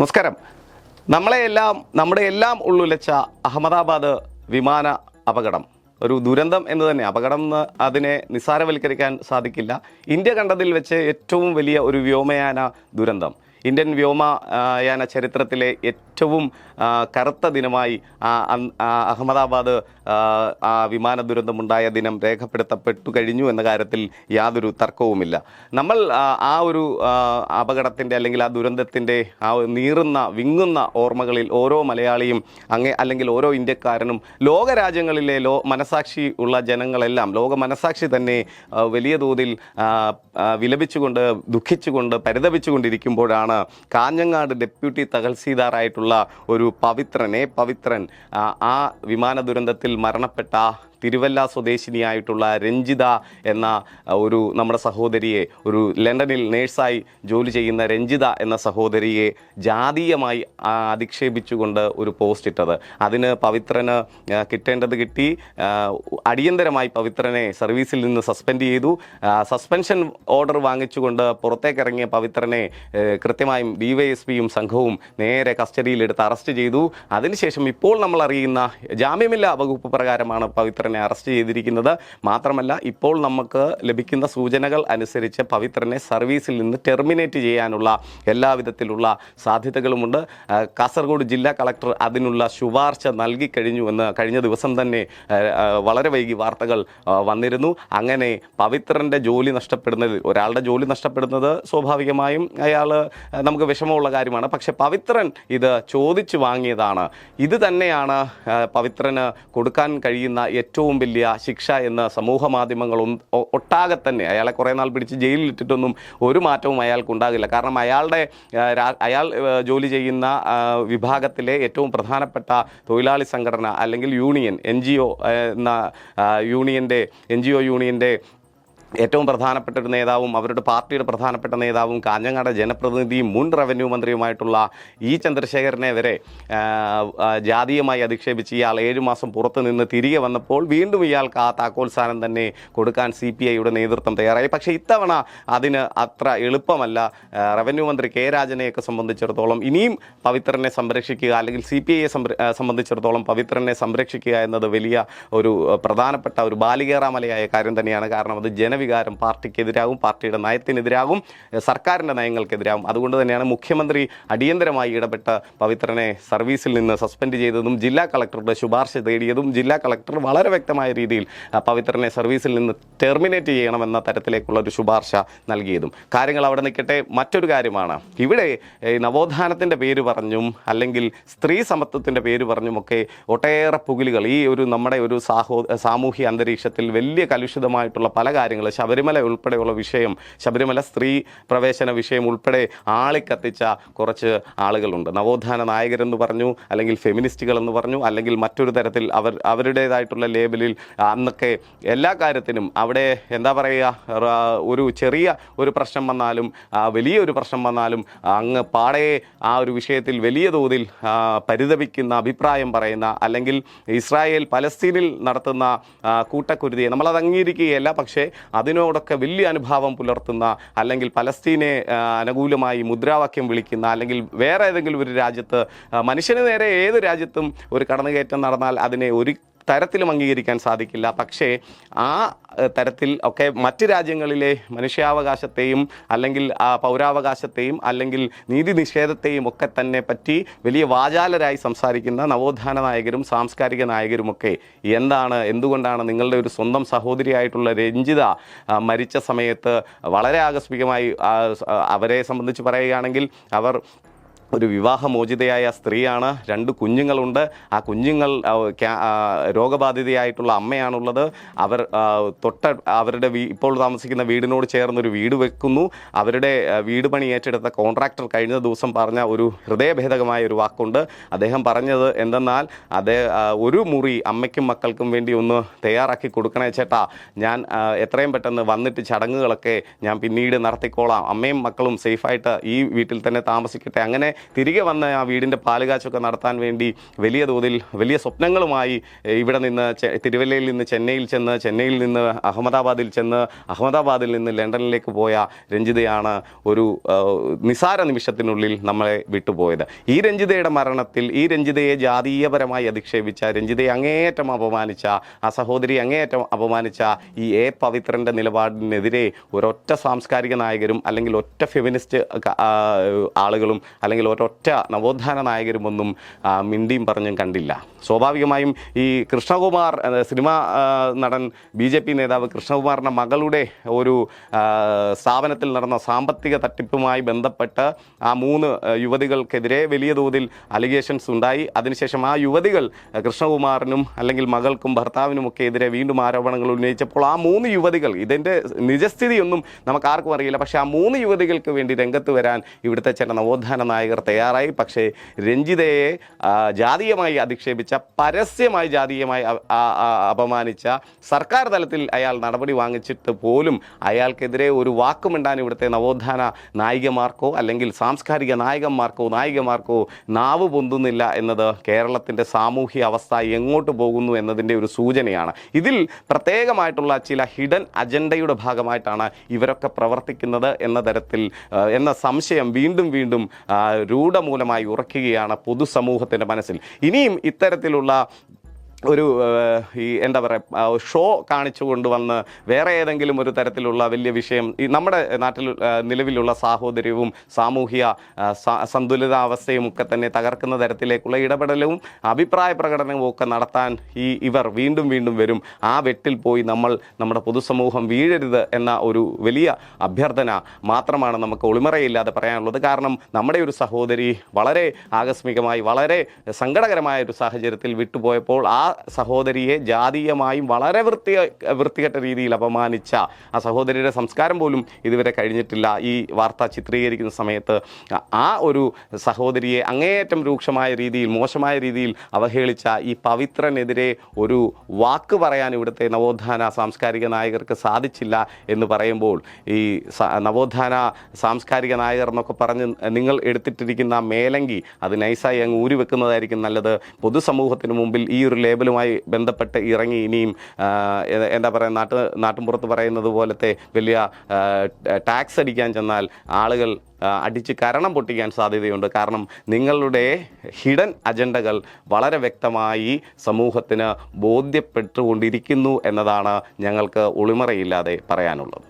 നമസ്കാരം. നമ്മളെ എല്ലാം നമ്മുടെ എല്ലാം ഉള്ളുലച്ച അഹമ്മദാബാദ് വിമാന അപകടം. ഒരു ദുരന്തം എന്ന് തന്നെ അപകടം എന്ന് അതിനെ നിസ്സാരവൽക്കരിക്കാൻ സാധിക്കില്ല. ഇന്ത്യ കണ്ടതിൽ വെച്ച് ഏറ്റവും വലിയ ഒരു വ്യോമയാന ദുരന്തം. ഇന്ത്യൻ വ്യോമയാന ചരിത്രത്തിലെ ഏറ്റവും കറുത്ത ദിനമായി അഹമ്മദാബാദ് വിമാന ദുരന്തമുണ്ടായ ദിനം രേഖപ്പെടുത്തപ്പെട്ടു കഴിഞ്ഞു എന്ന കാര്യത്തിൽ യാതൊരു തർക്കവുമില്ല. നമ്മൾ ആ, ഒരു അപകടത്തിന്റെ അല്ലെങ്കിൽ ആ ദുരന്തത്തിന്റെ ആ നീറുന്ന വിങ്ങുന്ന ഓർമ്മകളിൽ ഓരോ മലയാളിയും അങ്ങേ അല്ലെങ്കിൽ ഓരോ ഇന്ത്യക്കാരനും ലോകരാജ്യങ്ങളിലെ ലോ മനസാക്ഷി ഉള്ള ജനങ്ങളെല്ലാം ലോക മനസാക്ഷി തന്നെ വലിയ തോതിൽ വിലപിച്ചുകൊണ്ട് ദുഃഖിച്ചുകൊണ്ട് പരിതപിച്ചുകൊണ്ടിരിക്കുമ്പോഴാണ് കാഞ്ഞങ്ങാട് ഡെപ്യൂട്ടി തഹസീൽദാറായിട്ടുള്ള ഒരു പവിത്രനെ പവിത്രൻ ആ വിമാന ദുരന്തത്തിൽ മരണപ്പെട്ട തിരുവല്ല സ്വദേശിനിയായിട്ടുള്ള രഞ്ജിത എന്ന ഒരു നമ്മുടെ സഹോദരിയെ ഒരു ലണ്ടനിൽ നേഴ്സായി ജോലി ചെയ്യുന്ന രഞ്ജിത എന്ന സഹോദരിയെ ജാതീയമായി അധിക്ഷേപിച്ചുകൊണ്ട് ഒരു പോസ്റ്റ് ഇട്ടത്. അതിന് പവിത്രന് കിട്ടേണ്ടത് കിട്ടി. അടിയന്തരമായി പവിത്രനെ സർവീസിൽ നിന്ന് സസ്പെൻഡ് ചെയ്തു. സസ്പെൻഷൻ ഓർഡർ വാങ്ങിച്ചുകൊണ്ട് പുറത്തേക്കിറങ്ങിയ പവിത്രനെ കൃത്യമായും ഡിവൈഎസ്പിയും സംഘവും നേരെ കസ്റ്റഡിയിലെടുത്ത് അറസ്റ്റ് ചെയ്തു. അതിനുശേഷം ഇപ്പോൾ നമ്മൾ അറിയുന്ന ജാമ്യമില്ലാ വകുപ്പ് പ്രകാരമാണ് പവിത്രനെ അറസ്റ്റ് ചെയ്തിരിക്കുന്നത്. മാത്രമല്ല ഇപ്പോൾ നമുക്ക് ലഭിക്കുന്ന സൂചനകൾ അനുസരിച്ച് പവിത്രനെ സർവീസിൽ നിന്ന് ടെർമിനേറ്റ് ചെയ്യാനുള്ള എല്ലാവിധത്തിലുള്ള സാധ്യതകളുമുണ്ട്. കാസർഗോഡ് ജില്ലാ കളക്ടർ അതിനുള്ള ശുപാർശ നൽകി കഴിഞ്ഞു എന്ന് കഴിഞ്ഞ ദിവസം തന്നെ വളരെ വൈകി വാർത്തകൾ വന്നിരുന്നു. അങ്ങനെ പവിത്രന്റെ ജോലി നഷ്ടപ്പെടുന്നത് ഒരാളുടെ ജോലി നഷ്ടപ്പെടുന്നത് സ്വാഭാവികമായും അയാൾ നമുക്ക് വിഷമമുള്ള കാര്യമാണ്. പക്ഷേ പവിത്രൻ ഇത് ചോദിച്ചു വാങ്ങിയതാണ്. ഇത് തന്നെയാണ് പവിത്രന് കൊടുക്കാൻ കഴിയുന്ന ഏറ്റവും വലിയ ശിക്ഷ എന്ന് സമൂഹ മാധ്യമങ്ങളും ഒട്ടാകെ തന്നെ അയാളെ കുറേ നാൾ പിടിച്ച് ജയിലിൽ ഇട്ടിട്ടൊന്നും ഒരു മാറ്റവും അയാൾക്ക് ഉണ്ടാകില്ല കാരണം അയാളുടെ അയാൾ ജോലി ചെയ്യുന്ന വിഭാഗത്തിലെ ഏറ്റവും പ്രധാനപ്പെട്ട തൊഴിലാളി സംഘടന അല്ലെങ്കിൽ യൂണിയൻ എൻ ജി ഒ എന്ന യൂണിയന്റെ എൻ ജി ഒ യൂണിയന്റെ ഏറ്റവും പ്രധാനപ്പെട്ട ഒരു നേതാവും അവരുടെ പാർട്ടിയുടെ പ്രധാനപ്പെട്ട നേതാവും കാഞ്ഞങ്ങാട് ജനപ്രതിനിധിയും മുൻ റവന്യൂ മന്ത്രിയുമായിട്ടുള്ള ഇ ചന്ദ്രശേഖരനെ വരെ ജാതീയമായി അധിക്ഷേപിച്ച് ഇയാൾ ഏഴു മാസം പുറത്തു നിന്ന് തിരികെ വന്നപ്പോൾ വീണ്ടും ഇയാൾക്ക് ആ താക്കോൽസ്ഥാനം തന്നെ കൊടുക്കാൻ സി പി ഐയുടെ നേതൃത്വം തയ്യാറായി. പക്ഷേ ഇത്തവണ അതിന് അത്ര എളുപ്പമല്ല. റവന്യൂ മന്ത്രി കെ രാജനെയൊക്കെ സംബന്ധിച്ചിടത്തോളം ഇനിയും പവിത്രനെ സംരക്ഷിക്കുക അല്ലെങ്കിൽ സി പി ഐയെ സംബന്ധിച്ചിടത്തോളം പവിത്രനെ സംരക്ഷിക്കുക എന്നത് വലിയ ഒരു പ്രധാനപ്പെട്ട ഒരു ബാലികേറാമലയായ കാര്യം തന്നെയാണ്. കാരണം അത് ജനവികാരം പാർട്ടിക്കെതിരാകും പാർട്ടിയുടെ നയത്തിനെതിരാകും സർക്കാരിന്റെ നയങ്ങൾക്കെതിരാകും. അതുകൊണ്ട് തന്നെയാണ് മുഖ്യമന്ത്രി അടിയന്തരമായി ഇടപെട്ട പവിത്രനെ സർവീസിൽ നിന്ന് സസ്പെൻഡ് ചെയ്തതും ജില്ലാ കളക്ടറുടെ ശുപാർശ തേടിയതും ജില്ലാ കളക്ടർ വളരെ വ്യക്തമായ രീതിയിൽ പവിത്രനെ സർവീസിൽ നിന്ന് ടെർമിനേറ്റ് ചെയ്യണമെന്ന തരത്തിലേക്കുള്ള ഒരു ശുപാർശ നൽകിയതും. കാര്യങ്ങൾ അവിടെ നിൽക്കട്ടെ. മറ്റൊരു കാര്യമാണ്. ഇവിടെ നവോത്ഥാനത്തിന്റെ പേര് പറഞ്ഞും അല്ലെങ്കിൽ സ്ത്രീ സമത്വത്തിന്റെ പേര് പറഞ്ഞുമൊക്കെ ഒട്ടേറെ പുകിലുകൾ. ഈ ഒരു നമ്മുടെ ഒരു സാഹോ സാമൂഹ്യ അന്തരീക്ഷത്തിൽ വലിയ കലുഷിതമായിട്ടുള്ള പല കാര്യങ്ങൾ ശബരിമല ഉൾപ്പെടെയുള്ള വിഷയം ശബരിമല സ്ത്രീ പ്രവേശന വിഷയം ഉൾപ്പെടെ ആളിക്കത്തിച്ച കുറച്ച് ആളുകളുണ്ട്. നവോത്ഥാന നായകരെന്ന് പറഞ്ഞു അല്ലെങ്കിൽ ഫെമിനിസ്റ്റുകൾ എന്ന് പറഞ്ഞു അല്ലെങ്കിൽ മറ്റൊരു തരത്തിൽ അവർ അവരുടേതായിട്ടുള്ള ലേബലിൽ അന്നൊക്കെ എല്ലാ കാര്യത്തിനും അവിടെ എന്താ പറയുക ഒരു ചെറിയ ഒരു പ്രശ്നം വന്നാലും വലിയ വലിയൊരു പ്രശ്നം വന്നാലും അങ്ങ് പാടെ ആ ഒരു വിഷയത്തിൽ വലിയ തോതിൽ പരിതപിക്കുന്ന അഭിപ്രായം പറയുന്ന അല്ലെങ്കിൽ ഇസ്രായേൽ പലസ്തീനിൽ നടത്തുന്ന കൂട്ടക്കുരുതിയെ നമ്മളത് അംഗീകരിക്കുകയല്ല പക്ഷേ അതിനോടൊക്കെ വലിയ അനുഭാവം പുലർത്തുന്ന അല്ലെങ്കിൽ പലസ്തീനെ അനുകൂലമായി മുദ്രാവാക്യം വിളിക്കുന്ന അല്ലെങ്കിൽ വേറെ ഏതെങ്കിലും ഒരു രാജ്യത്ത് മനുഷ്യന് നേരെ ഏത് രാജ്യത്തും ഒരു കടന്നുകയറ്റം നടന്നാൽ അതിനെ ഒരു തരത്തിലും അംഗീകരിക്കാൻ സാധിക്കില്ല. പക്ഷേ ആ തരത്തിൽ ഒക്കെ മറ്റ് രാജ്യങ്ങളിലെ മനുഷ്യാവകാശത്തെയും അല്ലെങ്കിൽ ആ പൗരാവകാശത്തെയും അല്ലെങ്കിൽ നീതി നിഷേധത്തെയും ഒക്കെ തന്നെ പറ്റി വലിയ വാചാലരായി സംസാരിക്കുന്ന നവോത്ഥാന നായകരും സാംസ്കാരിക നായകരുമൊക്കെ എന്താണ് എന്തുകൊണ്ടാണ് നിങ്ങളുടെ ഒരു സ്വന്തം സഹോദരിയായിട്ടുള്ള രഞ്ജിത മരിച്ച സമയത്ത് വളരെ ആകസ്മികമായി അവരെ സംബന്ധിച്ച് പറയുകയാണെങ്കിൽ അവർ ഒരു വിവാഹമോചിതയായ സ്ത്രീയാണ്. രണ്ട് കുഞ്ഞുങ്ങളുണ്ട്. ആ കുഞ്ഞുങ്ങൾ രോഗബാധിതയായിട്ടുള്ള അമ്മയാണുള്ളത്. അവർ തൊട്ട അവരുടെ ഇപ്പോൾ താമസിക്കുന്ന വീടിനോട് ചേർന്നൊരു വീട് വെക്കുന്നു. അവരുടെ വീട് പണി ഏറ്റെടുത്ത കോൺട്രാക്ടർ കഴിഞ്ഞ ദിവസം പറഞ്ഞ ഒരു ഹൃദയഭേദകമായ ഒരു വാക്കുണ്ട്. അദ്ദേഹം പറഞ്ഞത് എന്തെന്നാൽ അതേ ഒരു മുറി അമ്മയ്ക്കും മക്കൾക്കും വേണ്ടി ഒന്ന് തയ്യാറാക്കി കൊടുക്കണേ ചേട്ടാ. ഞാൻ എത്രയും പെട്ടെന്ന് വന്നിട്ട് ചടങ്ങുകളൊക്കെ ഞാൻ പിന്നീട് നടത്തിക്കോളാം. അമ്മയും മക്കളും സേഫായിട്ട് ഈ വീട്ടിൽ തന്നെ താമസിക്കട്ടെ. അങ്ങനെ തിരികെ വന്ന് ആ വീടിന്റെ പാലുകാച്ചൊക്കെ നടത്താൻ വേണ്ടി വലിയ തോതിൽ വലിയ സ്വപ്നങ്ങളുമായി ഇവിടെ നിന്ന് തിരുവല്ലയിൽ നിന്ന് ചെന്നൈയിൽ ചെന്ന് ചെന്നൈയിൽ നിന്ന് അഹമ്മദാബാദിൽ ചെന്ന് അഹമ്മദാബാദിൽ നിന്ന് ലണ്ടനിലേക്ക് പോയ രഞ്ജിതയാണ് ഒരു നിസാര നിമിഷത്തിനുള്ളിൽ നമ്മളെ വിട്ടുപോയത്. ഈ രഞ്ജിതയുടെ മരണത്തിൽ ഈ രഞ്ജിതയെ ജാതീയപരമായി അധിക്ഷേപിച്ച രഞ്ജിതയെ അങ്ങേയറ്റം അപമാനിച്ച ആ സഹോദരി അങ്ങേയറ്റം അപമാനിച്ച ഈ എ പവിത്രന്റെ നിലപാടിനെതിരെ ഒരൊറ്റ സാംസ്കാരിക നായകരും അല്ലെങ്കിൽ ഒറ്റ ഫെമിനിസ്റ്റ് ആളുകളും അല്ലെങ്കിൽ ഒരൊറ്റ നവോത്ഥാന നായകരും ഒന്നും ആ, മിണ്ടിയും പറഞ്ഞും കണ്ടില്ല. സ്വാഭാവികമായും ഈ കൃഷ്ണകുമാർ സിനിമാ നടൻ ബി ജെ പി നേതാവ് കൃഷ്ണകുമാറിന്റെ മകളുടെ ഒരു സ്ഥാപനത്തിൽ നടന്ന സാമ്പത്തിക തട്ടിപ്പുമായി ബന്ധപ്പെട്ട് ആ മൂന്ന് യുവതികൾക്കെതിരെ വലിയ തോതിൽ അലിഗേഷൻസ് ഉണ്ടായി. അതിനുശേഷം ആ യുവതികൾ കൃഷ്ണകുമാറിനും അല്ലെങ്കിൽ മകൾക്കും ഭർത്താവിനുമൊക്കെ എതിരെ വീണ്ടും ആരോപണങ്ങൾ ഉന്നയിച്ചപ്പോൾ ആ മൂന്ന് യുവതികൾ ഇതിന്റെ നിജസ്ഥിതിയൊന്നും നമുക്ക് ആർക്കും അറിയില്ല. പക്ഷേ ആ മൂന്ന് യുവതികൾക്ക് വേണ്ടി രംഗത്ത് വരാൻ ഇവിടുത്തെ ചില നവോത്ഥാന നായകർ തയ്യാറായി. പക്ഷേ രഞ്ജിതയെ ജാതീയമായി അധിക്ഷേപിച്ച പരസ്യമായി ജാതീയമായി അപമാനിച്ച സർക്കാർ തലത്തിൽ അയാൾ നടപടി വാങ്ങിച്ചിട്ട് പോലും അയാൾക്കെതിരെ ഒരു വാക്കുമിണ്ടാൻ ഇവിടുത്തെ നവോത്ഥാന നായികമാർക്കോ അല്ലെങ്കിൽ സാംസ്കാരിക നായകന്മാർക്കോ നായികമാർക്കോ നാവ് പൊന്തുന്നില്ല എന്നത് കേരളത്തിന്റെ സാമൂഹ്യ അവസ്ഥ എങ്ങോട്ട് പോകുന്നു എന്നതിന്റെ ഒരു സൂചനയാണ്. ഇതിൽ പ്രത്യേകമായിട്ടുള്ള ചില ഹിഡൻ അജണ്ടയുടെ ഭാഗമായിട്ടാണ് ഇവരൊക്കെ പ്രവർത്തിക്കുന്നത് എന്ന തരത്തിൽ എന്ന സംശയം വീണ്ടും വീണ്ടും രൂഢമൂലമായി ഉറക്കുകയാണ് പൊതുസമൂഹത്തിന്റെ മനസ്സിൽ. ഇനിയും ഇത്തരത്തിലുള്ള ഒരു ഈ എന്താ പറയുക ഷോ കാണിച്ചു കൊണ്ടുവന്ന് വേറെ ഏതെങ്കിലും ഒരു തരത്തിലുള്ള വലിയ വിഷയം ഈ നമ്മുടെ നാട്ടിൽ നിലവിലുള്ള സാഹോദര്യവും സാമൂഹിക സന്തുലിതാവസ്ഥയും ഒക്കെ തന്നെ തകർക്കുന്ന തരത്തിലേക്കുള്ള ഇടപെടലും അഭിപ്രായ പ്രകടനവും ഒക്കെ നടത്താൻ ഈ ഇവർ വീണ്ടും വീണ്ടും വരും. ആ വെട്ടിൽ പോയി നമ്മൾ നമ്മുടെ പൊതുസമൂഹം വീഴരുത് എന്ന ഒരു വലിയ അഭ്യർത്ഥന മാത്രമാണ് നമുക്ക് ഒളിമറയില്ലാതെ പറയാനുള്ളത്. കാരണം നമ്മുടെ ഒരു സഹോദരി വളരെ ആകസ്മികമായി വളരെ സങ്കടകരമായ ഒരു സാഹചര്യത്തിൽ വിട്ടുപോയപ്പോൾ ആ സഹോദരിയെ ജാതീയമായും വളരെ വൃത്തി വൃത്തികെട്ട രീതിയിൽ അപമാനിച്ച ആ സഹോദരിയുടെ സംസ്കാരം പോലും ഇതുവരെ കഴിഞ്ഞിട്ടില്ല. ഈ വാർത്ത ചിത്രീകരിക്കുന്ന സമയത്ത് ആ ഒരു സഹോദരിയെ അങ്ങേയറ്റം രൂക്ഷമായ രീതിയിൽ മോശമായ രീതിയിൽ അവഹേളിച്ച ഈ പവിത്രനെതിരെ ഒരു വാക്ക് പറയാൻ ഇവിടുത്തെ നവോത്ഥാന സാംസ്കാരിക നായകർക്ക് സാധിച്ചില്ല എന്ന് പറയുമ്പോൾ ഈ നവോത്ഥാന സാംസ്കാരിക നായകർ എന്നൊക്കെ പറഞ്ഞ് നിങ്ങൾ എടുത്തിട്ടിരിക്കുന്ന മേലങ്കി അത് നൈസായി അങ്ങ് ഊരി വെക്കുന്നതായിരിക്കും നല്ലത്. പൊതുസമൂഹത്തിന് മുമ്പിൽ ഈ ഒരു ലേബലുമായി ബന്ധപ്പെട്ട് ഇറങ്ങി ഇനിയും എന്താ പറയുക നാട്ട് നാട്ടുമ്പുറത്ത് പറയുന്നത് പോലത്തെ വലിയ ടാക്സ് അടിക്കാൻ ചെന്നാൽ ആളുകൾ അടിച്ച് കരണം പൊട്ടിക്കാൻ സാധ്യതയുണ്ട്. കാരണം നിങ്ങളുടെ ഹിഡൻ അജണ്ടകൾ വളരെ വ്യക്തമായി സമൂഹത്തിന് ബോധ്യപ്പെട്ടുകൊണ്ടിരിക്കുന്നു എന്നതാണ് ഞങ്ങൾക്ക് ഒളിമറയില്ലാതെ പറയാനുള്ളത്.